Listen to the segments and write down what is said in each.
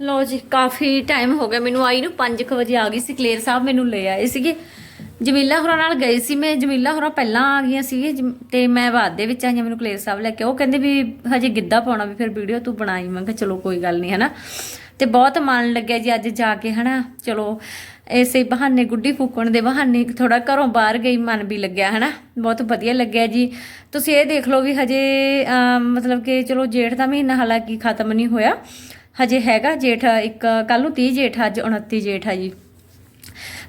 ਲੋ ਜੀ, ਕਾਫੀ ਟਾਈਮ ਹੋ ਗਿਆ, ਮੈਨੂੰ ਆਈ ਨੂੰ 5:00 ਵਜੇ ਆ ਗਈ ਸੀ, ਕਲੇਰ ਸਾਹਿਬ ਮੈਨੂੰ ਲੈ ਆਏ ਸੀਗੇ। ਜਮੀਲਾ ਹੋਰਾਂ ਨਾਲ ਗਏ ਸੀ ਮੈਂ, ਜਮੀਲਾ ਹੋਰਾਂ ਪਹਿਲਾਂ ਆ ਗਈਆਂ ਸੀ ਜਮ- ਤੇ ਮੈਂ ਬਾਅਦ ਦੇ ਵਿੱਚ ਆਈਆਂ, ਮੈਨੂੰ ਕਲੇਰ ਸਾਹਿਬ ਲੈ ਕੇ, ਉਹ ਕਹਿੰਦੇ ਵੀ ਹਜੇ ਗਿੱਧਾ ਪਾਉਣਾ ਵੀ, ਫਿਰ ਵੀਡੀਓ ਤੂੰ ਬਣਾਈ, ਮੈਂ ਕਿਹਾ ਚਲੋ ਕੋਈ ਗੱਲ ਨਹੀਂ ਹਨਾ। ਤੇ ਬਹੁਤ ਮਨ ਲੱਗਿਆ ਜੀ ਅੱਜ ਜਾ ਕੇ, ਹਨਾ, ਚਲੋ, ਇਸੇ ਬਹਾਨੇ ਗੁੱਡੀ ਫੂਕਣ ਦੇ ਬਹਾਨੇ ਥੋੜਾ ਘਰੋਂ ਬਾਹਰ ਗਈ, ਮਨ ਵੀ ਲੱਗਿਆ, ਹਨਾ। ਬਹੁਤ ਵਧੀਆ ਲੱਗਿਆ ਜੀ। ਤੁਸੀਂ ਇਹ ਦੇਖ ਲਓ ਵੀ ਹਜੇ ਮਤਲਬ ਕਿ ਚਲੋ ਜੇਠ ਦਾ ਮਹੀਨਾ ਹਾਲਾਂਕਿ ਖਤਮ ਨਹੀਂ ਹੋਇਆ ਹਜੇ ਹੈਗਾ ਜੇਠ, ਇੱਕ ਕੱਲ ਨੂੰ 30 ਜੇਠ, ਅੱਜ 29 ਜੇਠ ਆ ਜੀ।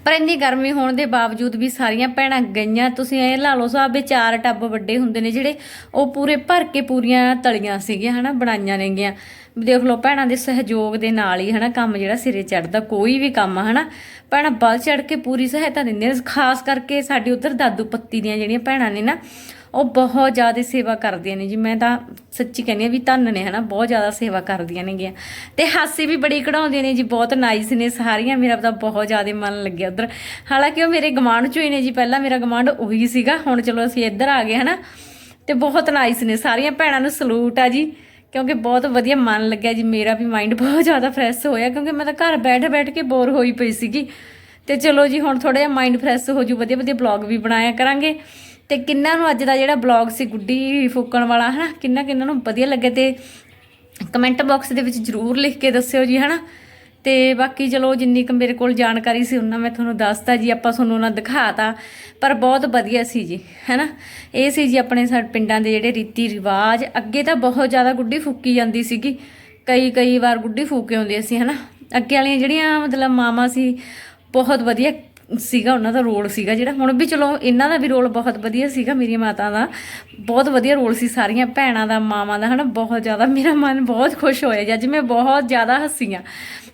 ਪਰ ਇੰਨੀ ਗਰਮੀ ਹੋਣ ਦੇ ਬਾਵਜੂਦ ਵੀ ਸਾਰੀਆਂ ਭੈਣਾਂ ਗਈਆਂ, ਤੁਸੀਂ ਇਹ ਲਾ ਲਓ ਸਾਹਿਬ ਵੀ ਚਾਰ ਟੱਬ ਵੱਡੇ ਹੁੰਦੇ ਨੇ ਜਿਹੜੇ, ਉਹ ਪੂਰੇ ਭਰ ਕੇ ਪੂਰੀਆਂ ਤਲੀਆਂ ਸੀਗੀਆਂ, ਹਨਾ, ਬਣਾਈਆਂ ਨੇਗੀਆਂ। ਦੇਖ ਲਓ ਭੈਣਾਂ ਦੇ ਸਹਿਯੋਗ ਦੇ ਨਾਲ ਹੀ, ਹਨਾ, ਕੰਮ ਜਿਹੜਾ ਸਿਰੇ ਚੜਦਾ ਕੋਈ ਵੀ ਕੰਮ ਆ ਹਨਾ। ਭੈਣਾਂ ਵੱਲ ਚੜ ਕੇ ਪੂਰੀ ਸਹਾਇਤਾ ਦਿੰਦੇ ਨੇ, ਖਾਸ ਕਰਕੇ ਸਾਡੀ ਉਧਰ ਦਾਦੂ ਪੱਤੀ ਦੀਆਂ ਜਿਹੜੀਆਂ ਭੈਣਾਂ ਨੇ ਨਾ ਉਹ ਬਹੁਤ ਜ਼ਿਆਦਾ ਸੇਵਾ ਕਰਦੀਆਂ ਨੇ ਜੀ। ਮੈਂ ਤਾਂ ਸੱਚੀ ਕਹਿੰਦੀ ਹਾਂ ਵੀ ਧੰਨ ਨੇ ਹਨਾ, ਬਹੁਤ ਜ਼ਿਆਦਾ ਸੇਵਾ ਕਰਦੀਆਂ ਨੇਗੀਆਂ। ਤੇ ਹਾਸੇ ਵੀ ਬੜੀ ਕਢਾਉਂਦੀਆਂ ਨੇ ਜੀ, ਬਹੁਤ ਨਾਈਸ ਨੇ ਸਾਰੀਆਂ। ਮੇਰਾ ਤਾਂ ਬਹੁਤ ਜ਼ਿਆਦਾ ਮਨ ਲੱਗਿਆ ਉਧਰ। ਹਾਲਾਂਕਿ ਉਹ ਮੇਰੇ ਗਮਾਂਡ ਚੋਂ ਹੀ ਨੇ ਜੀ, ਪਹਿਲਾਂ ਮੇਰਾ ਗਮਾਂਡ ਉਹੀ ਸੀਗਾ। ਹੁਣ ਚਲੋ ਅਸੀਂ ਇੱਧਰ ਆ ਗਏ ਹਨਾ। ਤੇ ਬਹੁਤ ਨਾਈਸ ਨੇ, ਸਾਰੀਆਂ ਭੈਣਾਂ ਨੂੰ ਸਲੂਟ ਆ ਜੀ। ਕਿਉਂਕਿ ਬਹੁਤ ਵਧੀਆ ਮਨ ਲੱਗਿਆ ਜੀ। ਮੇਰਾ ਵੀ ਮਾਈਂਡ ਬਹੁਤ ਜ਼ਿਆਦਾ ਫਰੈਸ਼ ਹੋਇਆ, ਕਿਉਂਕਿ ਮੈਂ ਤਾਂ ਘਰ ਬੈਠ ਬੈਠ ਕੇ ਬੋਰ ਹੋਈ ਪਈ ਸੀਗੀ। ਤੇ ਚਲੋ ਜੀ, ਹੁਣ ਥੋੜਾ ਜਿਹਾ ਮਾਈਂਡ ਫਰੈਸ਼ ਹੋ ਜੂ ਵਧੀਆ ਵਧੀਆ ਬਲੌਗ ਵੀ ਬਣਾਇਆ ਕਰਾਂਗੇ। ਤੇ ਕਿੰਨਾਂ ਨੂੰ ਅੱਜ ਦਾ ਜਿਹੜਾ ਬਲੌਗ ਸੀ ਗੁੱਡੀ ਫੂਕਣ ਵਾਲਾ, ਹਨਾ? ਕਿੰਨਾ ਕਿੰਨਾ ਨੂੰ ਵਧੀਆ ਲੱਗੇ ਤੇ ਕਮੈਂਟ ਬਾਕਸ ਦੇ ਵਿੱਚ ਜਰੂਰ ਲਿਖ ਕੇ ਦੱਸਿਓ ਜੀ, ਹਨਾ? ਤੇ ਬਾਕੀ ਚਲੋ, ਜਿੰਨੀ ਕੁ ਮੇਰੇ ਕੋਲ ਜਾਣਕਾਰੀ ਸੀ ਉਹਨਾਂ ਮੈਂ ਤੁਹਾਨੂੰ ਦੱਸਤਾ ਜੀ, ਆਪਾਂ ਤੁਹਾਨੂੰ ਉਹਨਾਂ ਦਿਖਾਤਾ, ਪਰ ਬਹੁਤ ਵਧੀਆ ਸੀ ਜੀ, ਹੈਨਾ? ਇਹ ਸੀ ਜੀ ਆਪਣੇ ਸਾਡੇ ਪਿੰਡਾਂ ਦੇ ਜਿਹੜੇ ਰੀਤੀ ਰਿਵਾਜ, ਅੱਗੇ ਤਾਂ ਬਹੁਤ ਜ਼ਿਆਦਾ ਗੁੱਡੀ ਫੂਕੀ ਜਾਂਦੀ ਸੀਗੀ, ਕਈ ਕਈ ਵਾਰ ਗੁੱਡੀ ਫੂਕ ਕੇ ਆਉਂਦੇ ਸੀ, ਹਨਾ? ਅੱਗੇ ਵਾਲੀਆਂ ਜਿਹੜੀਆਂ ਮਤਲਬ ਮਾਮਾ ਸੀ, ਬਹੁਤ ਵਧੀਆ ਸੀਗਾ ਉਹਨਾਂ ਦਾ ਰੋਲ ਸੀਗਾ ਜਿਹੜਾ। ਹੁਣ ਵੀ ਚਲੋ ਇਹਨਾਂ ਦਾ ਵੀ ਰੋਲ ਬਹੁਤ ਵਧੀਆ ਸੀਗਾ ਮੇਰੀ ਮਾਤਾ ਦਾ। ਬਹੁਤ ਵਧੀਆ ਰੋਲ ਸੀ ਸਾਰੀਆਂ ਭੈਣਾਂ ਦਾ, ਮਾਵਾਂ ਦਾ, ਹਨਾ? ਬਹੁਤ ਜ਼ਿਆਦਾ ਮੇਰਾ ਮਨ ਬਹੁਤ ਖੁਸ਼ ਹੋਇਆ ਜੀ। ਅੱਜ ਮੈਂ ਬਹੁਤ ਜ਼ਿਆਦਾ ਹੱਸੀ ਹਾਂ।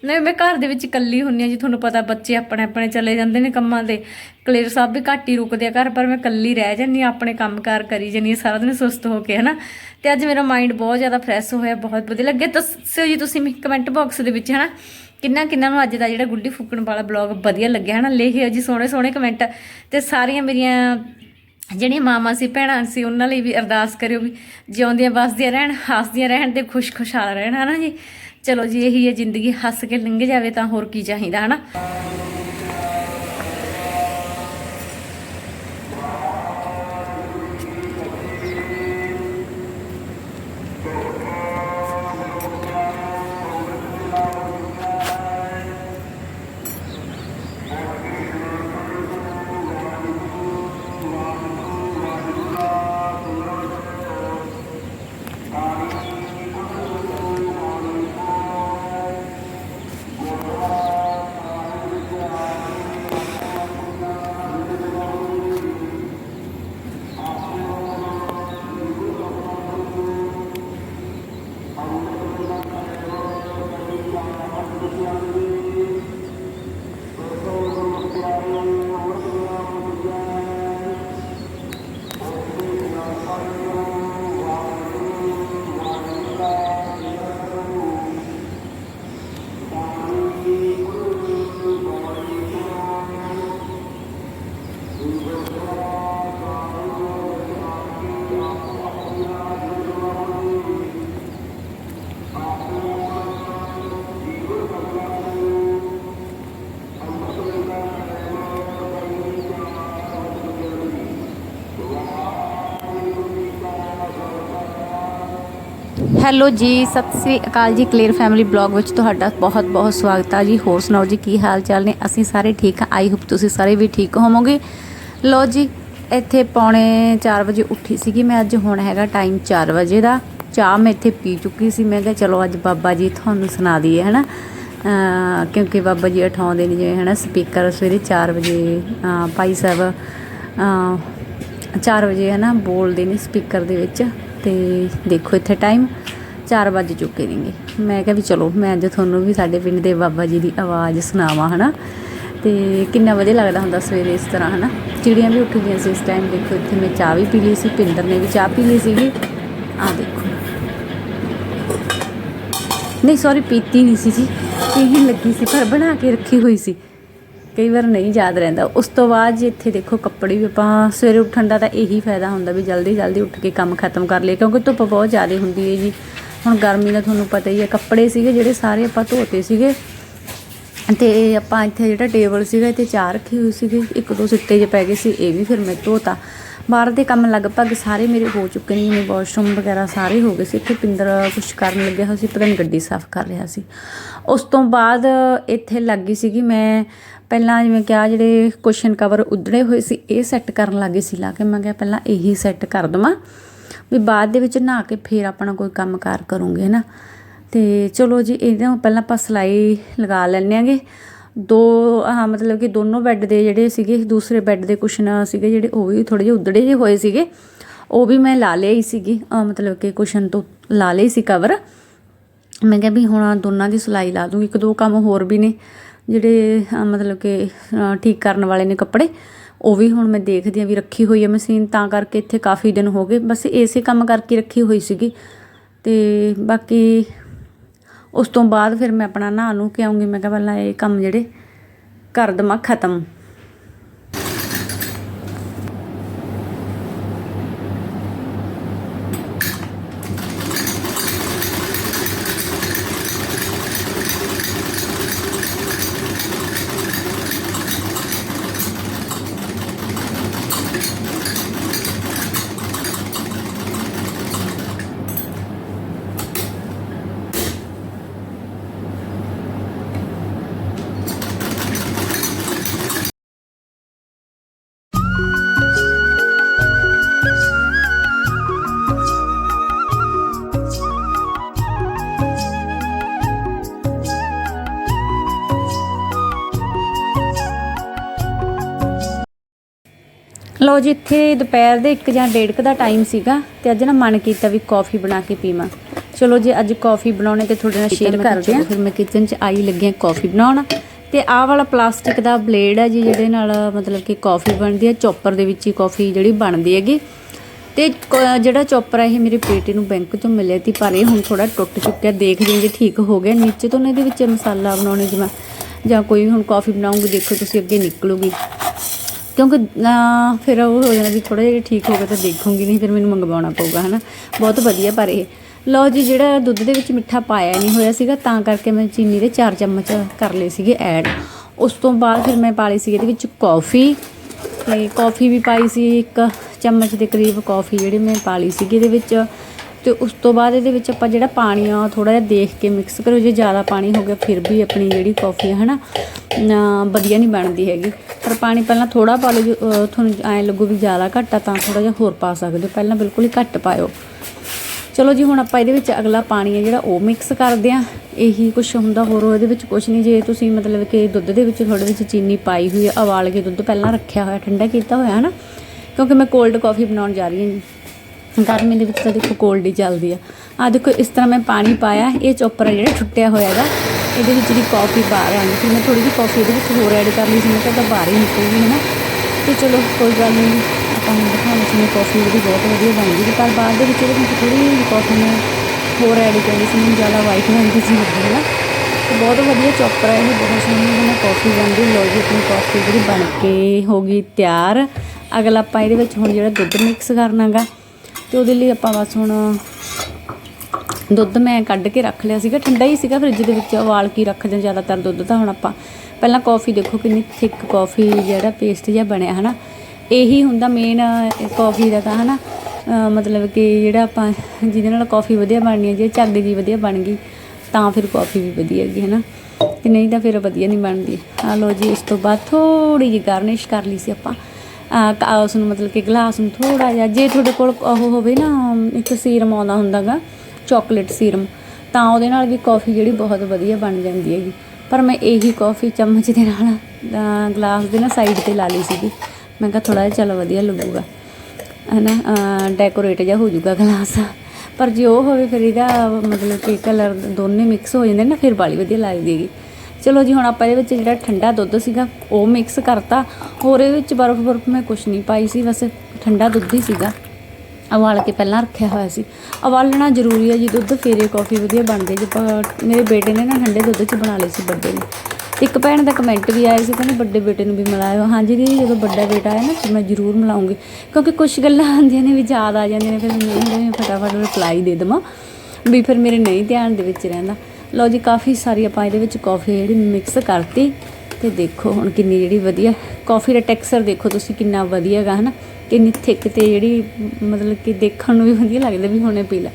ਨਹੀਂ, ਮੈਂ ਘਰ ਦੇ ਵਿੱਚ ਇਕੱਲੀ ਹੁੰਨੀ ਆ ਜੀ। ਤੁਹਾਨੂੰ ਪਤਾ ਬੱਚੇ ਆਪਣੇ ਆਪਣੇ ਚਲੇ ਜਾਂਦੇ ਨੇ ਕੰਮਾਂ ਦੇ ਕਲੇਰ ਸਾਹਿਬ ਵੀ ਘੱਟ ਹੀ ਰੁਕਦੇ ਆ ਘਰ, ਪਰ ਮੈਂ ਇਕੱਲੀ ਰਹਿ ਜਾਂਦੀ ਹਾਂ, ਆਪਣੇ ਕੰਮਕਾਰ ਕਰੀ ਜਾਂਦੀ ਹਾਂ, ਸਾਰਾ ਦਿਨ ਸੁਸਤ ਹੋ ਕੇ, ਹਨਾ? ਤੇ ਅੱਜ ਮੇਰਾ ਮਾਈਂਡ ਬਹੁਤ ਜ਼ਿਆਦਾ ਫਰੈਸ਼ ਹੋਇਆ, ਬਹੁਤ ਵਧੀਆ। ਲੱਗਿਆ ਦੱਸਿਓ ਜੀ ਤੁਸੀਂ ਕਮੈਂਟ ਬਾਕਸ ਦੇ ਵਿੱਚ, ਹਨਾ? ਕਿੰਨਾ ਕਿੰਨਾ ਨੂੰ ਅੱਜ ਦਾ ਜਿਹੜਾ ਗੁੱਡੀ ਫੂਕਣ ਵਾਲਾ ਬਲੌਗ ਵਧੀਆ ਲੱਗਿਆ ਹਨਾ। ਲਿਖਿਓ ਜੀ, ਸੋਹਣੇ ਸੋਹਣੇ ਕਮੈਂਟ ਤੇ ਸਾਰੀਆਂ ਮੇਰੀਆਂ ਜਿਹੜੀਆਂ ਮਾਮਾ ਸੀ, ਭੈਣਾਂ ਸੀ, ਉਹਨਾਂ ਲਈ ਵੀ ਅਰਦਾਸ ਕਰਿਓ ਵੀ ਜਿਉਂਦੀਆਂ ਵਸਦੀਆਂ ਰਹਿਣ, ਹੱਸਦੀਆਂ ਰਹਿਣ ਤੇ ਖੁਸ਼-ਖੁਸ਼ਹਾਲ ਰਹਿਣ, ਹਨਾ ਜੀ। ਚਲੋ ਜੀ, ਇਹੀ ਹੈ ਜ਼ਿੰਦਗੀ। ਹੱਸ ਕੇ ਲੰਘ ਜਾਵੇ ਤਾਂ ਹੋਰ ਕੀ ਚਾਹੀਦਾ, ਹਨਾ। ਹੈਲੋ ਜੀ, ਸਤਿ ਸ੍ਰੀ ਅਕਾਲ ਜੀ ਕਲੀਅਰ ਫੈਮਿਲੀ ਬਲੌਗ ਵਿੱਚ ਤੁਹਾਡਾ ਬਹੁਤ ਬਹੁਤ ਸਵਾਗਤ ਹੈ ਜੀ। ਹੋਰ ਸੁਣਾਓ ਜੀ, ਕੀ ਹਾਲ ਚਾਲ ਨੇ? ਅਸੀਂ ਸਾਰੇ ਠੀਕ ਹਾਂ ਆਈ ਹੋਪ ਤੁਸੀਂ ਸਾਰੇ ਵੀ ਠੀਕ ਹੋਵੋਗੇ। ਲੋ ਜੀ, ਇੱਥੇ ਪੌਣੇ 4 ਵਜੇ ਉੱਠੀ ਸੀਗੀ ਮੈਂ, ਅੱਜ ਹੁਣ ਹੈਗਾ ਟਾਈਮ 4 ਵਜੇ ਦਾ। ਚਾਹ ਮੈਂ ਇੱਥੇ ਪੀ ਚੁੱਕੀ ਸੀ। ਮੈਂ ਕਿਹਾ ਚਲੋ ਅੱਜ ਬਾਬਾ ਜੀ ਤੁਹਾਨੂੰ ਸੁਣਾ ਦਈਏ, ਹਨਾ? ਅਹ ਕਿਉਂਕਿ ਬਾਬਾ ਜੀ ਉਠਾਉਂਦੇ ਨੇ ਜਿਵੇਂ, ਹਨਾ? ਸਪੀਕਰ ਸਵੇਰੇ 4 ਵਜੇ ਭਾਈ ਸਾਹਿਬ, ਅਹ 4 ਵਜੇ, ਹਨਾ? ਬੋਲਦੇ ਨੇ ਸਪੀਕਰ ਦੇ ਵਿੱਚ। ਤੇ ਦੇਖੋ ਇੱਥੇ ਟਾਈਮ। 4 ਵਜੇ ਚੁੱਕੇ ਨੇਗੇ। ਮੈਂ ਕਿਹਾ ਵੀ ਚਲੋ, ਮੈਂ ਅੱਜ ਤੁਹਾਨੂੰ ਵੀ ਸਾਡੇ ਪਿੰਡ ਦੇ ਬਾਬਾ ਜੀ ਦੀ ਆਵਾਜ਼ ਸੁਣਾਵਾਂ, ਹਨਾ? ਤੇ ਕਿੰਨਾ ਵਧੀਆ ਲੱਗਦਾ ਹੁੰਦਾ ਸਵੇਰੇ ਇਸ ਤਰ੍ਹਾਂ, ਹਨਾ? ਚਿੜੀਆਂ ਵੀ ਉੱਠ ਗਈਆਂ ਸੀ ਇਸ ਟਾਈਮ ਦੇਖੋ, ਇੱਥੇ ਮੈਂ ਚਾਹ ਵੀ ਪੀ ਲਈ ਸੀ, ਪਿੰਦਰ ਨੇ ਵੀ ਚਾਹ ਪੀ ਲਈ ਸੀਗੀ। ਆਹ ਦੇਖੋ। ਨਹੀਂ ਸੌਰੀ ਪੀਤੀ ਨਹੀਂ ਸੀ ਜੀ। ਪੀਣ ਲੱਗੀ ਸੀ, ਪਰ ਬਣਾ ਕੇ ਰੱਖੀ ਹੋਈ ਸੀ। ਕਈ ਵਾਰ ਨਹੀਂ ਯਾਦ ਰਹਿੰਦਾ। ਉਸ ਤੋਂ ਬਾਅਦ ਜੇ ਇੱਥੇ ਦੇਖੋ, ਕੱਪੜੇ ਵੀ ਆਪਾਂ ਸਵੇਰੇ ਉੱਠਣ ਦਾ ਤਾਂ ਇਹੀ ਫਾਇਦਾ ਹੁੰਦਾ ਵੀ ਜਲਦੀ ਜਲਦੀ ਉੱਠ ਕੇ ਕੰਮ ਖਤਮ ਕਰ ਲਏ ਕਿਉਂਕਿ ਧੁੱਪ ਬਹੁਤ ਜ਼ਿਆਦਾ ਹੁੰਦੀ ਹੈ ਜੀ। ਹੁਣ ਗਰਮੀ ਦਾ ਤੁਹਾਨੂੰ ਪਤਾ ਹੀ ਹੈ, ਕੱਪੜੇ ਸੀਗੇ ਜਿਹੜੇ ਸਾਰੇ ਆਪਾਂ ਧੋਤੇ ਸੀਗੇ। ਤੇ ਆਪਾਂ ਇੱਥੇ ਜਿਹੜਾ ਟੇਬਲ ਸੀਗਾ, ਇੱਥੇ ਚਾਹ ਰੱਖੀ ਹੋਈ ਸੀਗੀ, ਇੱਕ ਦੋ ਸਿੱਟੇ ਜੇ ਪੈ ਗਏ ਸੀ, ਇਹ ਵੀ ਫਿਰ ਮੈਂ ਧੋਤਾ। ਬਾਹਰ ਦੇ ਕੰਮ ਲਗਭਗ ਸਾਰੇ ਮੇਰੇ ਹੋ ਚੁੱਕੇ ਨੇ, ਜਿਵੇਂ ਵਾਸ਼ਰੂਮ ਵਗੈਰਾ ਸਾਰੇ ਹੋ ਗਏ ਸੀ, ਇੱਥੇ ਪਿੰਦਰ ਕੁਛ ਕਰਨ ਲੱਗਿਆ ਹੋਇਆ ਸੀ, ਪਤਾ ਨਹੀਂ ਗੱਡੀ ਸਾਫ਼ ਕਰ ਰਿਹਾ ਸੀ। ਉਸ ਤੋਂ ਬਾਅਦ ਇੱਥੇ ਲੱਗ ਗਈ ਸੀਗੀ ਮੈਂ, ਪਹਿਲਾਂ ਜਿਵੇਂ ਕਿਹਾ, ਜਿਹੜੇ ਕੁਸ਼ਨ ਕਵਰ ਉਧੜੇ ਹੋਏ ਸੀ, ਇਹ ਸੈੱਟ ਕਰਨ ਲੱਗੀ ਸੀ ਲਾ ਕੇ। ਮੈਂ ਕਿਹਾ ਪਹਿਲਾਂ ਇਹੀ ਸੈੱਟ ਕਰ ਦਵਾਂ। ਵੀ ਬਾਅਦ ਦੇ ਵਿੱਚ ਨਹਾ ਕੇ ਫਿਰ ਆਪਣਾ ਕੋਈ ਕੰਮਕਾਰ ਕਰੂੰਗੇ ਨਾ ਤੇ ਚਲੋ ਜੀ ਇਹਨਾਂ ਪਹਿਲਾਂ ਆਪਾਂ ਸਿਲਾਈ ਲਗਾ ਲੈਂਦੇ ਆਂਗੇ। ਦੋ, ਆਹ ਮਤਲਬ ਕਿ ਦੋਨੋਂ ਬੈੱਡ ਦੇ ਜਿਹੜੇ ਸੀਗੇ, ਦੂਸਰੇ ਬੈੱਡ ਦੇ ਕੁਸ਼ਨ ਸੀਗੇ ਜਿਹੜੇ, ਉਹ ਵੀ ਥੋੜੇ ਜਿਹੇ ਉਧੜੇ ਜਿਹੇ ਹੋਏ ਸੀਗੇ। ਉਹ ਵੀ ਮੈਂ ਲਾ ਲਈ ਸੀਗੀ ਮਤਲਬ ਕਿ ਕੁਸ਼ਨ ਤੋਂ ਲਾ ਲਈ ਸੀ ਕਵਰ ਮੈਂ ਕਿਹਾ ਵੀ ਹੁਣ ਦੋਨਾਂ ਦੀ ਸਿਲਾਈ ਲਾ ਦੂੰਗੀ, ਇੱਕ ਦੋ ਕੰਮ ਹੋਰ ਵੀ ਨੇ ਜਿਹੜੇ ਮਤਲਬ ਕਿ ਠੀਕ ਕਰਨ ਵਾਲੇ ਨੇ ਕੱਪੜੇ। ਉਹ ਵੀ ਹੁਣ ਮੈਂ ਦੇਖਦੀ ਆ ਵੀ ਰੱਖੀ ਹੋਈ ਹੈ ਮਸ਼ੀਨ, ਤਾਂ ਕਰਕੇ ਇੱਥੇ ਕਾਫੀ ਦਿਨ ਹੋ ਗਏ। ਬਸ ਇਸੇ ਕੰਮ ਕਰਕੇ ਰੱਖੀ ਹੋਈ ਸੀਗੀ। ਤੇ ਬਾਕੀ ਉਸ ਤੋਂ ਬਾਅਦ ਫਿਰ ਮੈਂ ਆਪਣਾ ਨਹਾ ਨੂੰ ਕੇ ਆਉਂਗੀ ਮੈਂ ਕਿਹਾ ਪਹਿਲਾਂ ਇਹ ਕੰਮ ਜਿਹੜੇ ਕਰ ਦਵਾਂ ਖਤਮ। ਲਓ ਜੀ ਇੱਥੇ ਦੁਪਹਿਰ ਦੇ 1 ਜਾਂ 1:30 ਦਾ ਟਾਈਮ ਸੀਗਾ ਤੇ ਅੱਜ ਨਾ ਮਨ ਕੀਤਾ ਵੀ ਕਾਫੀ ਬਣਾ ਕੇ ਪੀਵਾਂ। ਚਲੋ ਜੀ ਅੱਜ ਕਾਫੀ ਬਣਾਉਣੇ ਤੇ ਤੁਹਾਡੇ ਨਾਲ ਸ਼ੇਅਰ ਕਰਦੇ ਹਾਂ। ਫਿਰ ਮੈਂ ਕਿਚਨ 'ਚ ਆਈ ਲੱਗੀ ਹਾਂ ਕਾਫੀ ਬਣਾਉਣ ਤੇ ਆਹ ਵਾਲਾ ਪਲਾਸਟਿਕ ਦਾ ਬਲੇਡ ਹੈ ਜੀ ਜਿਹਦੇ ਨਾਲ ਮਤਲਬ ਕਿ ਕਾਫੀ ਬਣਦੀ ਹੈ ਚੌਪਰ ਦੇ ਵਿੱਚ ਹੀ ਕਾਫੀ ਜਿਹੜੀ ਬਣਦੀ ਹੈਗੀ। ਤੇ ਜਿਹੜਾ ਚੌਪਰ ਹੈ ਇਹ ਮੇਰੇ ਬੇਟੇ ਨੂੰ ਬੈਂਕ ਤੋਂ ਮਿਲਿਆ ਸੀ ਪਰ ਇਹ ਹੁਣ ਥੋੜਾ ਟੁੱਟ ਚੁੱਕਿਆ ਦੇਖਦੇ ਹਾਂ ਜੇ ਠੀਕ ਹੋ ਗਿਆ। ਨੀਚੇ ਤੋਂ ਇਹਦੇ ਵਿੱਚ ਮਸਾਲਾ ਬਣਾਉਣੇ ਜਿਵੇਂ ਜਾਂ ਕੋਈ ਹੁਣ ਕਾਫੀ ਬਣਾਉਂਗੀ ਦੇਖੋ ਤੁਸੀਂ ਅੱਗੇ ਨਿਕਲੂਗੀ। ਕਿਉਂਕਿ ਫਿਰ ਉਹ ਹੋ ਜਾਣਾ ਵੀ ਥੋੜਾ ਜਿਹਾ ਠੀਕ ਹੋ ਗਿਆ ਤਾਂ ਦੇਖੂੰਗੀ, ਨਹੀਂ ਫਿਰ ਮੈਨੂੰ ਮੰਗਵਾਉਣਾ ਪਊਗਾ, ਹਨਾ? ਬਹੁਤ ਵਧੀਆ, ਪਰ ਇਹ, ਲਓ ਜੀ, ਜਿਹੜਾ ਦੁੱਧ ਦੇ ਵਿੱਚ ਮਿੱਠਾ ਪਾਇਆ ਨਹੀਂ ਹੋਇਆ ਸੀਗਾ, ਤਾਂ ਕਰਕੇ ਮੈਂ ਚੀਨੀ ਦੇ 4 ਚਮਚ ਕਰ ਲਏ ਸੀਗੇ ਐਡ ਉਸ ਤੋਂ ਬਾਅਦ ਫਿਰ ਮੈਂ ਪਾ ਲਈ ਸੀ ਇਹਦੇ ਵਿੱਚ ਕੌਫੀ, ਤੇ ਕੌਫੀ ਵੀ ਪਾਈ ਸੀ ਇੱਕ ਚਮਚ ਦੇ ਕਰੀਬ ਕੌਫੀ ਜਿਹੜੀ ਮੈਂ ਪਾ ਲਈ ਸੀਗੀ ਇਹਦੇ ਵਿੱਚ। ਤੇ ਉਸ ਤੋਂ ਬਾਅਦ ਇਹਦੇ ਵਿੱਚ ਆਪਾਂ ਜਿਹੜਾ ਪਾਣੀ ਆ ਥੋੜਾ ਜਿਹਾ ਦੇਖ ਕੇ ਮਿਕਸ ਕਰੋ। ਜੇ ਜ਼ਿਆਦਾ ਪਾਣੀ ਹੋ ਗਿਆ ਫਿਰ ਵੀ ਆਪਣੀ ਜਿਹੜੀ ਕੌਫੀ ਹੈ ਹਨਾ ਨਾ ਵਧੀਆ ਨਹੀਂ ਬਣਦੀ ਹੈਗੀ। ਪਰ ਪਾਣੀ ਪਹਿਲਾਂ ਥੋੜਾ ਪਾ ਲਓ ਜੋ, ਤੁਹਾਨੂੰ ਐਂ ਲੱਗੂ ਵੀ ਜ਼ਿਆਦਾ ਘੱਟ ਆ ਤਾਂ ਥੋੜਾ ਜਿਹਾ ਹੋਰ ਪਾ ਸਕਦੇ ਹੋ। ਪਹਿਲਾਂ ਬਿਲਕੁਲ ਹੀ ਘੱਟ ਪਾਇਓ। ਚਲੋ ਜੀ ਹੁਣ ਆਪਾਂ ਇਹਦੇ ਵਿੱਚ ਅਗਲਾ ਪਾਣੀ ਹੈ ਜਿਹੜਾ ਉਹ ਮਿਕਸ ਕਰਦੇ ਆ। ਇਹੀ ਕੁਝ ਹੁੰਦਾ ਹੋਰ ਇਹਦੇ ਵਿੱਚ ਕੁਝ ਨਹੀਂ। ਜੇ ਤੁਸੀਂ ਮਤਲਬ ਕਿ ਦੁੱਧ ਦੇ ਵਿੱਚ ਥੋੜੇ ਵਿੱਚ ਚੀਨੀ ਪਾਈ ਹੋਈ ਆ ਉਬਾਲ ਕੇ ਦੁੱਧ ਪਹਿਲਾਂ ਰੱਖਿਆ ਹੋਇਆ ਠੰਡਾ ਕੀਤਾ ਹੋਇਆ ਹੈ ਨਾ ਕਿਉਂਕਿ ਮੈਂ ਕੋਲਡ ਕਾਫੀ ਬਣਾਉਣ ਜਾ ਰਹੀ ਹਾਂ ਜੀ। ਗਰਮੀ ਦੇ ਵਿੱਚ ਤਾਂ ਦੇਖੋ ਕੋਲਡ ਹੀ ਚੱਲਦੀ ਆ। ਆ ਦੇਖੋ ਇਸ ਤਰ੍ਹਾਂ ਮੈਂ ਪਾਣੀ ਪਾਇਆ, ਇਹ ਚੋਪਰ ਹੈ ਜਿਹੜਾ ਛੁੱਟਿਆ ਹੋਇਆ ਹੈਗਾ, ਇਹਦੇ ਵਿੱਚ ਦੀ ਕਾਫੀ ਬਾਹਰ ਆਉਂਦੀ ਫਿਰ ਮੈਂ ਥੋੜੀ ਜਿਹੀ ਕਾਫੀ ਇਹਦੇ ਵਿੱਚ ਹੋਰ ਐਡ ਕਰ ਲਈ ਸੀ, ਮੈਂ ਕਿਹਾ ਤਾਂ ਬਾਹਰ ਹੀ ਨਿਕਲੂਗੀ ਹੈ ਨਾ। ਤੇ ਚਲੋ ਕੋਈ ਗੱਲ ਨਹੀਂ, ਆਪਾਂ ਨੂੰ ਦਿਖਾਉਣਾ ਸੀ ਕਾਫੀ ਜਿਹੜੀ ਬਹੁਤ ਵਧੀਆ ਬਣਦੀ ਗਈ ਪਰ ਬਾਅਦ ਦੇ ਵਿੱਚ ਇਹਦੇ ਵਿੱਚ ਥੋੜੀ ਜਿਹੀ ਕਾਫੀ ਮੈਂ ਹੋਰ ਐਡ ਕਰਨੀ ਸੀ, ਮੈਨੂੰ ਜ਼ਿਆਦਾ ਵਾਈਟ ਬਣਦੀ ਸੀ ਲੱਗੀ ਹੈ ਨਾ। ਤੇ ਬਹੁਤ ਵਧੀਆ ਚੋਪਰ ਹੈ ਇਹ, ਬਹੁਤ ਸੋਹਣੀ ਇਹਦੇ ਕਾਫੀ ਬਣਦੀ ਲੋ ਜੀ, ਆਪਣੀ ਕਾਫੀ ਜਿਹੜੀ ਬਣ ਕੇ ਹੋ ਗਈ ਤਿਆਰ। ਅਗਲਾ ਆਪਾਂ ਇਹਦੇ ਵਿੱਚ ਹੁਣ ਜਿਹੜਾ ਦੁੱਧ ਮਿਕਸ ਕਰਨਾਗਾ ਤੇ ਉਹਦੇ ਲਈ ਆਪਾਂ ਬਸ ਹੁਣ ਦੁੱਧ ਮੈਂ ਕੱਢ ਕੇ ਰੱਖ ਲਿਆ ਸੀਗਾ, ਠੰਡਾ ਹੀ ਸੀਗਾ ਫ੍ਰਿਜ ਦੇ ਵਿੱਚ, ਉਬਾਲ ਕੇ ਰੱਖਦੇ ਜ਼ਿਆਦਾਤਰ ਦੁੱਧ ਤਾਂ ਹੁਣ ਆਪਾਂ। ਪਹਿਲਾਂ ਕਾਫੀ ਦੇਖੋ ਕਿੰਨੀ ਥਿੱਕ ਕਾਫੀ ਜਿਹੜਾ ਪੇਸਟ ਜਿਹਾ ਬਣਿਆ, ਹਨਾ? ਇਹੀ ਹੁੰਦਾ ਮੇਨ ਕਾਫੀ ਦਾ ਤਾਂ, ਹਨਾ? ਅਹ ਮਤਲਬ ਕਿ ਜਿਹੜਾ ਆਪਾਂ ਜਿਹਦੇ ਨਾਲ ਕਾਫੀ ਵਧੀਆ ਬਣਨੀ ਹੈ ਜੇ ਝੱਗ ਜੀ ਵਧੀਆ ਬਣ ਗਈ, ਤਾਂ ਫਿਰ ਕਾਫੀ ਵੀ ਵਧੀਆ ਹੈਗੀ, ਹਨਾ? ਤੇ ਨਹੀਂ ਤਾਂ ਫਿਰ ਵਧੀਆ ਨਹੀਂ ਬਣਦੀ। ਆ ਲੋ ਜੀ, ਇਸ ਤੋਂ ਬਾਅਦ ਥੋੜੀ ਜਿਹੀ ਗਾਰਨਿਸ਼ ਕਰ ਲਈ ਸੀ ਆਪਾਂ। ਉਸ ਨੂੰ ਮਤਲਬ ਕਿ ਗਲਾਸ ਨੂੰ ਥੋੜਾ ਜਿਹਾ, ਜੇ ਤੁਹਾਡੇ ਕੋਲ ਉਹ ਹੋਵੇ ਨਾ, ਇੱਕ ਸੀਰਮ ਆਉਂਦਾ ਹੁੰਦਾਗਾ ਚਾਕਲੇਟ ਸੀਰਮ ਤਾਂ ਉਹਦੇ ਨਾਲ ਵੀ ਕਾਫੀ ਜਿਹੜੀ ਬਹੁਤ ਵਧੀਆ ਬਣ ਜਾਂਦੀ ਹੈਗੀ। ਪਰ ਮੈਂ ਇਹੀ ਕਾਫੀ ਚਮਚ ਦੇ ਨਾਲ ਗਲਾਸ ਦੇ ਨਾ ਸਾਈਡ ਤੇ ਲਾ ਲਈ ਸੀਗੀ। ਮੈਂ ਕਿਹਾ ਥੋੜਾ ਜਿਹਾ ਚਲੋ ਵਧੀਆ ਲੱਗੂਗਾ। ਹਨਾ ਡੈਕੋਰੇਟ ਜਿਹਾ ਹੋ ਜਾਊਗਾ ਗਲਾਸ ਪਰ ਜੇ ਉਹ ਹੋਵੇ ਫਿਰ ਇਹਦਾ ਮਤਲਬ ਕਿ ਕਲਰ ਦੋਨੇ ਮਿਕਸ ਹੋ ਜਾਂਦੇ ਨਾ, ਫਿਰ ਬਾਲੀ ਵਧੀਆ ਲੱਗਦੀ ਹੈਗੀ। ਚਲੋ ਜੀ, ਹੁਣ ਆਪਾਂ ਇਹਦੇ ਵਿੱਚ ਜਿਹੜਾ ਠੰਡਾ ਦੁੱਧ ਸੀਗਾ, ਉਹ ਮਿਕਸ ਕਰਤਾ। ਹੋਰ ਇਹਦੇ ਵਿੱਚ ਬਰਫ਼ ਬਰਫ਼ ਮੈਂ ਕੁਝ ਨਹੀਂ ਪਾਈ ਸੀ, ਬਸ ਠੰਡਾ ਦੁੱਧ ਹੀ ਸੀਗਾ। ਉਬਾਲ ਕੇ ਪਹਿਲਾਂ ਰੱਖਿਆ ਹੋਇਆ ਸੀ। ਉਬਾਲਣਾ ਜ਼ਰੂਰੀ ਹੈ ਜੀ, ਦੁੱਧ ਫੇਰੇ ਕਾਫੀ ਵਧੀਆ ਬਣਦੇ ਹੈ ਜੇ ਮੇਰੇ ਬੇਟੇ ਨੇ ਨਾ ਠੰਡੇ ਦੁੱਧ 'ਚ ਬਣਾ ਲਏ ਸੀ ਵੱਡੇ ਨੇ। ਇੱਕ ਭੈਣ ਦਾ ਕਮੈਂਟ ਵੀ ਆਇਆ ਸੀ, ਕਹਿੰਦੇ ਵੱਡੇ ਬੇਟੇ ਨੂੰ ਵੀ ਮਿਲਾਇਓ। ਹਾਂਜੀ ਦੀਦੀ, ਜਦੋਂ ਵੱਡਾ ਬੇਟਾ ਆਇਆ ਨਾ, ਫਿਰ ਮੈਂ ਜ਼ਰੂਰ ਮਿਲਾਉਂਗੀ। ਕਿਉਂਕਿ ਕੁਝ ਗੱਲਾਂ ਆਉਂਦੀਆਂ ਨੇ, ਵੀ ਯਾਦ ਆ ਜਾਂਦੀਆਂ ਨੇ, ਫਿਰ ਮੈਨੂੰ ਫਟਾਫਟ ਰਿਪਲਾਈ ਦੇ ਦੇਵਾਂ। ਵੀ ਫਿਰ ਮੇਰੇ ਨਹੀਂ ਧਿਆਨ ਦੇ ਵਿੱਚ ਰਹਿੰਦਾ। ਲਓ ਜੀ, ਕਾਫੀ ਸਾਰੀ ਆਪਾਂ ਇਹਦੇ ਵਿੱਚ ਕਾਫੀ ਜਿਹੜੀ ਮਿਕਸ ਕਰਤੀ ਤੇ ਦੇਖੋ ਹੁਣ ਕਿੰਨੀ ਜਿਹੜੀ ਵਧੀਆ ਕਾਫੀ ਦਾ ਟੈਕਸਚਰ ਦੇਖੋ ਤੁਸੀਂ ਕਿੰਨਾ ਵਧੀਆ ਹੈਗਾ ਹਨਾ? ਕਿੰਨੀ ਥਿਕ ਤੇ ਜਿਹੜੀ ਮਤਲਬ ਕਿ ਦੇਖਣ ਨੂੰ ਵੀ ਵਧੀਆ ਲੱਗਦਾ ਵੀ ਹੁਣੇ ਪੀ ਲਾ।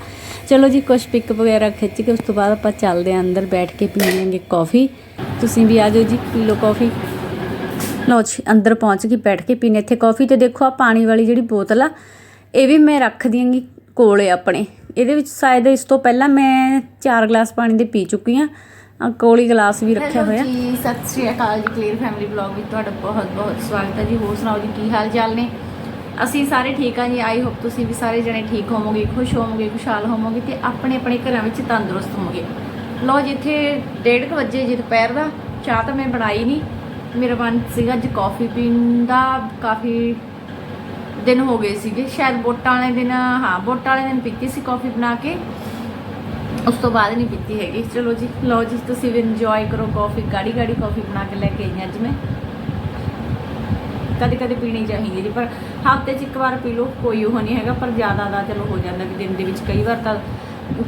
ਚਲੋ ਜੀ, ਕੁਛ ਪਿਕ ਵਗੈਰਾ ਖਿੱਚ ਕੇ ਉਸ ਤੋਂ ਬਾਅਦ ਆਪਾਂ ਚੱਲਦੇ ਆਂ ਅੰਦਰ ਬੈਠ ਕੇ ਪੀ ਪੀਵਾਂਗੇ ਕਾਫੀ ਤੁਸੀਂ ਵੀ ਆ ਜਾਓ ਜੀ, ਪੀ ਲਓ ਕਾਫੀ ਲਓ ਜੀ, ਅੰਦਰ ਪਹੁੰਚ ਗਈ ਬੈਠ ਕੇ ਪੀਨੇ ਇੱਥੇ ਕਾਫੀ ਤੇ ਦੇਖੋ ਆ ਪਾਣੀ ਵਾਲੀ ਜਿਹੜੀ ਬੋਤਲ ਆ, ਇਹ ਵੀ ਮੈਂ ਰੱਖ ਦਿਆਂਗੀ ਕੋਲੇ ਆਪਣੇ। ਇਹਦੇ ਵਿੱਚ ਸ਼ਾਇਦ ਇਸ ਤੋਂ ਪਹਿਲਾਂ ਮੈਂ 4 ਗਲਾਸ ਪਾਣੀ ਦੇ ਪੀ ਚੁੱਕੀ ਆ ਆ ਕੋਲੀ ਗਲਾਸ ਵੀ ਰੱਖਿਆ ਹੋਇਆ। ਜੀ ਸਤਿ ਸ਼੍ਰੀ ਅਕਾਲ ਜੀ ਕਲੀਅਰ ਫੈਮਿਲੀ ਵਲੌਗ ਵਿੱਚ ਤੁਹਾਡਾ ਬਹੁਤ ਬਹੁਤ ਸਵਾਗਤ ਹੈ ਜੀ। ਹੋਰ ਸੁਣਾਓ ਜੀ ਕੀ ਹਾਲ ਚਾਲ ਨੇ? ਅਸੀਂ ਸਾਰੇ ਠੀਕ ਹਾਂ ਜੀ। ਆਈ ਹੋਪ ਤੁਸੀਂ ਵੀ ਸਾਰੇ ਜਣੇ ਠੀਕ ਹੋਵੋਗੇ ਖੁਸ਼ ਹੋਵੋਗੇ ਖੁਸ਼ਹਾਲ ਹੋਵੋਗੇ ਤੇ ਆਪਣੇ ਆਪਣੇ ਘਰਾਂ ਵਿੱਚ ਤੰਦਰੁਸਤ ਹੋਵੋਗੇ। ਲੋ ਜਿੱਥੇ 1:30 ਵਜੇ ਜੀ ਦੁਪਹਿਰ ਦਾ। ਚਾਹ ਤਾਂ ਮੈਂ ਬਣਾਈ ਨਹੀਂ। ਮੇਰਾ ਮਨ ਸੀਗਾ ਅੱਜ ਕਾਫੀ ਪੀਣ ਦਾ ਕਾਫੀ ਦਿਨ ਹੋ ਗਏ ਸੀਗੇ। ਸ਼ਾਇਦ ਵੋਟਾਂ ਵਾਲੇ ਦਿਨ, ਹਾਂ, ਵੋਟਾਂ ਵਾਲੇ ਦਿਨ ਪੀਤੀ ਸੀ ਕਾਫੀ ਬਣਾ ਕੇ। ਉਸ ਤੋਂ ਬਾਅਦ ਨਹੀਂ ਪੀਤੀ ਹੈਗੀ। ਚਲੋ ਜੀ, ਲਓ ਜੀ, ਤੁਸੀਂ ਵੀ ਇੰਜੋਏ ਕਰੋ ਕਾਫੀ ਗਾੜੀ ਗਾੜੀ ਕਾਫੀ ਬਣਾ ਕੇ ਲੈ ਕੇ ਆਈ ਹਾਂ ਅੱਜ ਮੈਂ। ਕਦੇ ਕਦੇ ਪੀਣੀ ਚਾਹੀਦੀ ਜੀ, ਪਰ ਹਫ਼ਤੇ 'ਚ ਇੱਕ ਵਾਰ ਪੀ ਲਓ, ਕੋਈ ਉਹ ਨਹੀਂ ਹੈਗਾ, ਪਰ ਜ਼ਿਆਦਾ ਦਾ ਚਲੋ ਹੋ ਜਾਂਦਾ ਵੀ ਦਿਨ ਦੇ ਵਿੱਚ ਕਈ ਵਾਰ ਤਾਂ,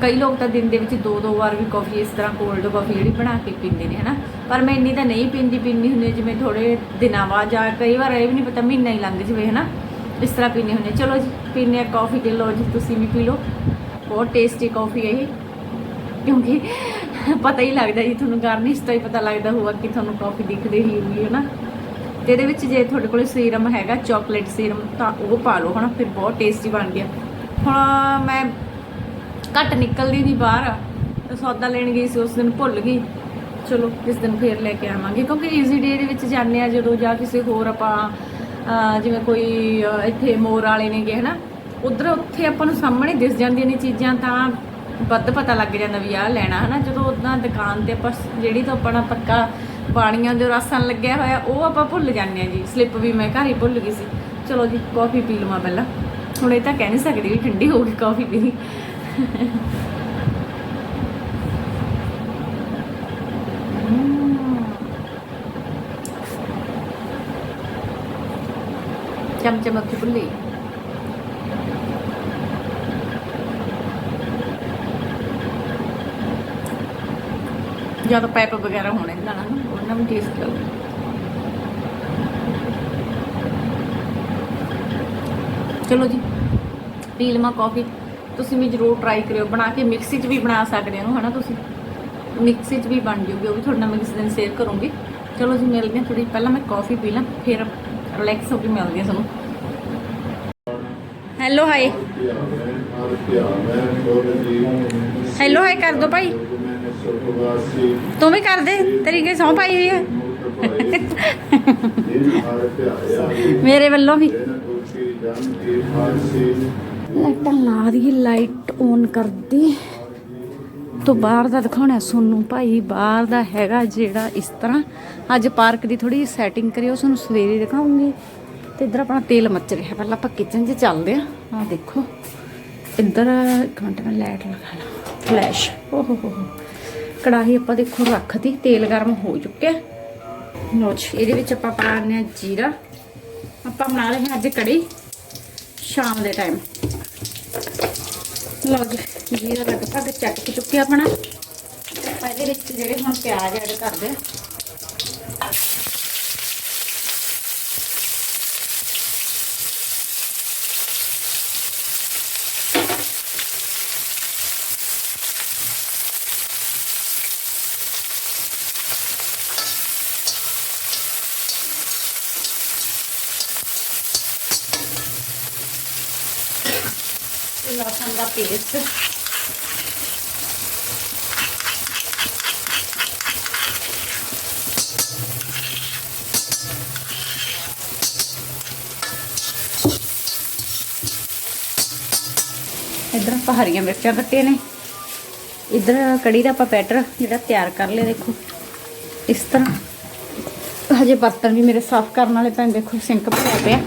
ਕਈ ਲੋਕ ਤਾਂ ਦਿਨ ਦੇ ਵਿੱਚ ਦੋ ਦੋ ਵਾਰ ਵੀ ਕਾਫੀ ਇਸ ਤਰ੍ਹਾਂ ਕੋਲਡ ਕਾਫੀ ਜਿਹੜੀ ਬਣਾ ਕੇ ਪੀਂਦੇ ਨੇ, ਹਨਾ? ਪਰ ਮੈਂ ਇੰਨੀ ਤਾਂ ਨਹੀਂ ਪੀਂਦੀ ਪੀਂਦੀ ਹੁੰਦੀ ਜਿਵੇਂ ਥੋੜੇ ਦਿਨਾਂ ਬਾਅਦ ਜਾਂ ਕਈ ਵਾਰ ਇਹ ਵੀ ਨਹੀਂ ਪਤਾ, ਮਹੀਨਾ ਹੀ ਲੰਘ ਜਵੇ, ਹਨਾ? ਇਸ ਤਰ੍ਹਾਂ ਪੀਨੇ ਹੁੰਦੇ ਚਲੋ ਜੀ ਪੀਨੇ ਆ ਕਾਫੀ ਦੇ ਲਓ ਜੀ, ਤੁਸੀਂ ਵੀ ਪੀ ਲਓ। ਬਹੁਤ ਟੇਸਟੀ ਕਾਫੀ ਹੈ ਇਹ। ਕਿਉਂਕਿ ਪਤਾ ਹੀ ਲੱਗਦਾ ਜੀ, ਤੁਹਾਨੂੰ ਗਾਰਨਿਸ਼ ਤੋਂ ਹੀ ਪਤਾ ਲੱਗਦਾ ਹੋਊਗਾ ਕਿ ਤੁਹਾਨੂੰ ਕਾਫੀ ਦਿਖਦੇ ਹੀ ਹੋਊਗੀ ਹੈ ਨਾ ਤੇ ਇਹਦੇ ਵਿੱਚ ਜੇ ਤੁਹਾਡੇ ਕੋਲ ਸੀਰਮ ਹੈਗਾ ਚਾਕਲੇਟ ਸੀਰਮ ਤਾਂ ਉਹ ਪਾ ਲਓ, ਹਨਾ। ਫਿਰ ਬਹੁਤ ਟੇਸਟੀ ਬਣਦੀ ਆ। ਹੁਣ ਮੈਂ ਘੱਟ ਨਿਕਲਦੀ ਨਹੀਂ ਬਾਹਰ ਸੌਦਾ ਲੈਣ ਗਈ ਸੀ, ਉਸ ਦਿਨ ਭੁੱਲ ਗਈ। ਚਲੋ, ਇਸ ਦਿਨ ਫੇਰ ਲੈ ਕੇ ਆਵਾਂਗੇ। ਕਿਉਂਕਿ ਈਜ਼ੀ ਡੇ ਦੇ ਵਿੱਚ ਜਾਂਦੇ ਆ ਜਦੋਂ ਜਾਂ ਕਿਸੇ ਹੋਰ ਆਪਾਂ ਜਿਵੇਂ ਕੋਈ ਇੱਥੇ ਮੋਰ ਵਾਲੇ ਨੇਗੇ ਹਨਾ, ਉਧਰ ਉੱਥੇ ਆਪਾਂ ਨੂੰ ਸਾਹਮਣੇ ਦਿਸ ਜਾਂਦੀਆਂ ਨੇ ਚੀਜ਼ਾਂ, ਤਾਂ ਵੱਧ ਪਤਾ ਲੱਗ ਜਾਂਦਾ ਵੀ ਆਹ ਲੈਣਾ, ਹਨਾ, ਜਦੋਂ ਉਦਾਂ ਦੁਕਾਨ ਤੇ ਆਪਾਂ ਜਿਹੜੀ ਤੋਂ ਆਪਣਾ ਪੱਕਾ ਪਾਣੀਆਂ ਦੇ ਰਸਨ ਲੱਗਿਆ ਹੋਇਆ, ਉਹ ਆਪਾਂ ਭੁੱਲ ਜਾਂਦੇ ਆ ਜੀ। ਸਲਿੱਪ ਵੀ ਮੈਂ ਘਰ ਹੀ ਭੁੱਲ ਗਈ ਸੀ। ਚਲੋ ਜੀ, ਕਾਫੀ ਪੀ ਲਵਾਂ ਪਹਿਲਾਂ। ਹੁਣ ਇਹ ਤਾਂ ਕਹਿ ਨਹੀਂ ਸਕਦੀ ਵੀ ਠੰਡੀ ਹੋ ਗਈ ਕਾਫੀ ਪੀ ਚਮਚਮ ਅੱਖੀ ਭੁੱਲੀ ਜਾਂ ਤਾਂ ਪੈਪ ਵਗੈਰਾ ਹੋਣੇ ਇਹਨਾਂ ਨਾਲ ਨਾ, ਉਹਨਾਂ ਨੂੰ ਟੇਸਟ ਲੱਗਦਾ ਚਲੋ ਜੀ ਪੀ ਲਵਾਂ ਕਾਫੀ ਤੁਸੀਂ ਵੀ ਜਰੂਰ ਟਰਾਈ ਕਰਿਓ ਬਣਾ ਕੇ ਮਿਕਸੀ 'ਚ ਵੀ ਬਣਾ ਸਕਦੇ ਹੋ ਹਨਾ ਤੁਸੀਂ? ਮਿਕਸੀ 'ਚ ਵੀ ਬਣ ਜੂਗੀ ਉਹ ਵੀ ਤੁਹਾਡੇ ਨਾਲ ਮੈਂ ਕਿਸੇ ਦਿਨ ਸ਼ੇਅਰ ਕਰੂੰਗੀ। ਚਲੋ ਜੀ ਮਿਲਦੇ ਹਾਂ ਥੋੜੀ ਪਹਿਲਾਂ ਮੈਂ ਕਾਫੀ ਪੀ ਲਾਂ ਫਿਰ ਰਿਲੈਕਸ ਹੋ ਕੇ ਮਿਲਦੀ ਹਾਂ ਤੁਹਾਨੂੰ। ਹੈਲੋ ਹਾਈ ਹੈਲੋ ਹਾਈ ਕਰ ਦੋ ਭਾਈ। ਤੂੰ ਵੀ ਕਰ ਦੇ ਤੇਰੀ ਕੀ ਸੌਂ ਪਾਈ ਹੋਈ ਹੈ। ਮੇਰੇ ਵੱਲੋਂ ਵੀ। ਲਾਈਟਾਂ ਲਾ ਦੀ ਲਾਈਟ ਔਨ ਕਰਦੀ ਤੋਂ ਬਾਹਰ ਦਾ ਦਿਖਾਉਣਾ ਸੋਨੂੰ ਭਾਈ ਬਾਹਰ ਦਾ ਹੈਗਾ ਜਿਹੜਾ ਇਸ ਤਰ੍ਹਾਂ। ਅੱਜ ਪਾਰਕ ਦੀ ਥੋੜੀ ਸੈਟਿੰਗ ਕਰਿਓ ਤੁਹਾਨੂੰ ਸਵੇਰੇ ਦਿਖਾਉਂਗੀ। ਤੇ ਇੱਧਰ ਆਪਣਾ ਤੇਲ ਮੱਚ ਰਿਹਾ। ਪਹਿਲਾਂ ਆਪਾਂ ਕਿਚਨ 'ਚ ਚੱਲਦੇ ਆ ਆ ਦੇਖੋ। ਇੱਧਰ ਇੱਕ ਮਿੰਟ, ਮੈਂ ਲਾਈਟ ਲਗਾ ਲਾਂ। ਫਲੈਸ਼ ਓਹ ਹੋ ਹੋ ਹੋ। ਕੜਾਹੀ ਆਪਾਂ ਦੇਖੋ ਰੱਖਤੀ। ਤੇਲ ਗਰਮ ਹੋ ਚੁੱਕਿਆ। ਲਓ ਜੀ, ਇਹਦੇ ਵਿੱਚ ਆਪਾਂ ਪਾਣੇ ਆ ਜੀਰਾ। ਆਪਾਂ ਬਣਾ ਰਹੇ ਹਾਂ ਅੱਜ ਕੜੀ। ਸ਼ਾਮ ਦੇ ਟਾਈਮ ਲਓ ਜੀ ਜੀਰਾ ਲਗਭਗ ਚੱਕ ਚੁੱਕਿਆ ਆਪਣਾ। ਆਪਾਂ ਇਹਦੇ ਵਿੱਚ ਜਿਹੜੇ ਹੁਣ ਪਿਆਜ਼ ਐਡ ਕਰਦੇ ਆ ਲਸਣ ਦਾ ਪੇਸਟ ਇਧਰ ਆਪਾਂ ਹਰੀਆਂ ਮਿਰਚਾਂ ਕੱਟੀਆਂ ਨੇ। ਇਧਰ ਕੜੀ ਦਾ ਆਪਾਂ ਪੈਟਰ ਜਿਹੜਾ ਤਿਆਰ ਕਰ ਲਿਆ, ਦੇਖੋ। ਇਸ ਤਰ੍ਹਾਂ। ਹਜੇ ਬਰਤਨ ਵੀ ਮੇਰੇ ਸਾਫ਼ ਕਰਨ ਵਾਲੇ ਪੈਣ, ਦੇਖੋ, ਸਿੰਕ ਭਰਿਆ ਪਿਆ।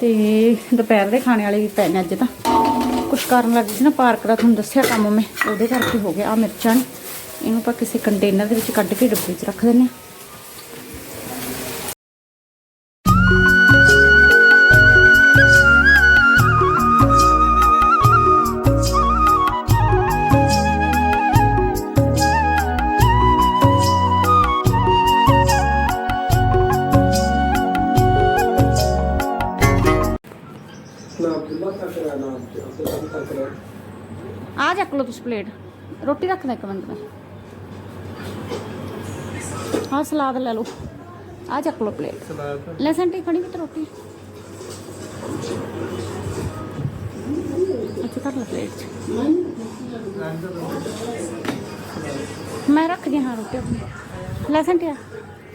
ਤੇ ਦੁਪਹਿਰ ਦੇ ਖਾਣੇ ਵਾਲੇ ਵੀ ਪਏ ਅੱਜ ਤਾਂ। ਕੁਛ ਕਰਨ ਲੱਗੀ ਸੀ ਨਾ ਪਾਰਕ ਦਾ, ਤੁਹਾਨੂੰ ਦੱਸਿਆ ਕੰਮ ਮੈਂ, ਉਹਦੇ ਕਰਕੇ ਹੋ ਗਿਆ ਆ ਮਿਰਚਾਂ ਨੇ। ਇਹਨੂੰ ਆਪਾਂ ਕਿਸੇ ਕੰਟੇਨਰ ਦੇ ਵਿੱਚ ਕੱਢ ਕੇ ਡੱਬੇ 'ਚ ਰੱਖ ਦਿੰਨੇ ਆ ਪਲੇਟ। ਰੋਟੀ ਰੱਖਦਾ ਇੱਕ ਮਿੰਟ ਮੈਂ। ਆਹ ਸਲਾਦ ਲੈ ਲਓ। ਆ ਚੱਕ ਲਓ ਪਲੇਟ। ਸਲਾਦ। ਲੈ ਸੰਟੀ ਖੜੀ ਵਿੱਚ ਰੋਟੀ। ਅੱਛਾ ਕਰ ਲੈ ਪਲੇਟ ਮੈਂ ਰੱਖਦੀ ਹਾਂ ਰੋਟੀ ਆਪਣੀ। ਲੈ ਸੰਟਿਆ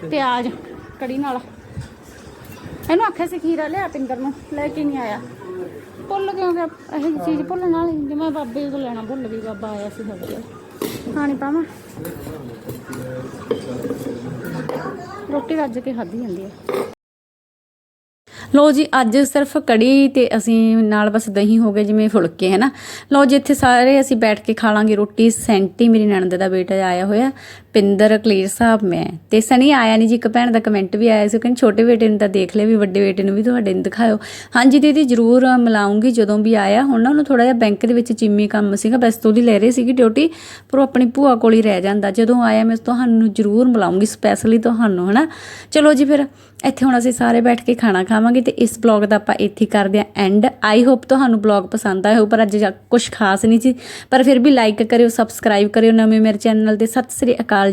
ਪਿਆਜ਼ ਕੜੀ ਨਾਲ। ਇਹਨੂੰ ਆਖਿਆ ਸੀ ਖੀਰਾ ਲਿਆ ਪਿੰਦਰ ਨੂੰ। ਲੈ ਕੇ ਨਹੀਂ ਆਇਆ। ਭੁੱਲ ਕਿਉਂ ਗਿਆ ਇਹ ਜਿਹੀ ਚੀਜ਼ ਭੁੱਲਣ ਨਾਲ ਹੀ ਜੇ ਮੈਂ ਬਾਬੇ ਤੋਂ ਲੈਣਾ ਭੁੱਲ ਗਈ, ਬਾਬਾ ਆਇਆ ਸੀ ਸਾਡੇ ਕੋਲ। ਖਾਣੀ ਪਾਵਾਂ? ਰੋਟੀ ਰੱਜ ਕੇ ਖਾਧੀ ਜਾਂਦੀ ਹੈ ਲਓ ਜੀ, ਅੱਜ ਸਿਰਫ ਕੜੀ ਤੇ ਅਸੀਂ ਨਾਲ ਬਸ ਦਹੀਂ ਹੋ ਗਏ, ਜਿਵੇਂ ਫੁਲਕੇ, ਹੈ ਨਾ? ਲਓ ਜੀ, ਇੱਥੇ ਸਾਰੇ ਅਸੀਂ ਬੈਠ ਕੇ ਖਾ ਲਾਂਗੇ ਰੋਟੀ। ਸੈਂਟੀ, ਮੇਰੀ ਨਣਦ ਦਾ ਬੇਟਾ ਆਇਆ ਹੋਇਆ, ਪਿੰਦਰ ਕਲੀਰ ਸਾਹਿਬ ਮੈਂ। ਤੇ ਸਣੀ ਆਇਆ ਨਹੀਂ ਜੀ, ਇੱਕ ਭੈਣ ਦਾ ਕਮੈਂਟ ਵੀ ਆਇਆ ਸੀ ਕਹਿੰਦੇ, ਛੋਟੇ ਬੇਟੇ ਨੂੰ ਤਾਂ ਦੇਖ ਲਿਆ ਵੀ, ਵੱਡੇ ਬੇਟੇ ਨੂੰ ਵੀ ਤੁਹਾਡੇ ਨੂੰ ਦਿਖਾਇਓ। ਹਾਂਜੀ ਦੀਦੀ, ਜਰੂਰ ਮਿਲਾਉਂਗੀ, ਜਦੋਂ ਵੀ ਆਇਆ। ਹੁਣ ਨਾ ਉਹਨੂੰ ਥੋੜਾ ਜਿਹਾ ਬੈਂਕ ਦੇ ਵਿੱਚ ਚਿੰਮੀ ਕੰਮ ਸੀਗਾ, ਬਸ ਤੋਂ ਦੀ ਲੈ ਰਹੀ ਸੀਗੀ ਡਿਊਟੀ, ਪਰ ਉਹ ਆਪਣੀ ਭੂਆ ਕੋਲ ਹੀ ਰਹਿ ਜਾਂਦਾ। ਜਦੋਂ ਆਇਆ, ਮੈਂ ਤੁਹਾਨੂੰ ਜਰੂਰ ਮਿਲਾਉਂਗੀ, ਸਪੈਸ਼ਲੀ ਤੁਹਾਨੂੰ ਹਨਾ ਚਲੋ ਜੀ, ਫਿਰ ਇੱਥੇ ਹੁਣ ਅਸੀਂ ਸਾਰੇ ਬੈਠ ਕੇ ਖਾਣਾ ਖਾਵਾਂਗੇ ਤੇ ਇਸ ਬਲੌਗ ਦਾ ਆਪਾਂ ਇੱਥੇ ਕਰਦੇ ਹਾਂ ਐਂਡ ਆਈ ਹੋਪ ਤੁਹਾਨੂੰ ਬਲੌਗ ਪਸੰਦ ਆਇਆ ਹੋ ਪਰ ਅੱਜ ਕੁਝ ਖਾਸ ਨਹੀਂ ਸੀ। ਪਰ ਫਿਰ ਵੀ ਲਾਈਕ ਕਰਿਓ ਸਬਸਕ੍ਰਾਈਬ ਕਰਿਓ ਨਵੇਂ ਮੇਰੇ ਚੈਨਲ ਤੇ। ਸਤਿ ਸ੍ਰੀ ਅਕਾਲ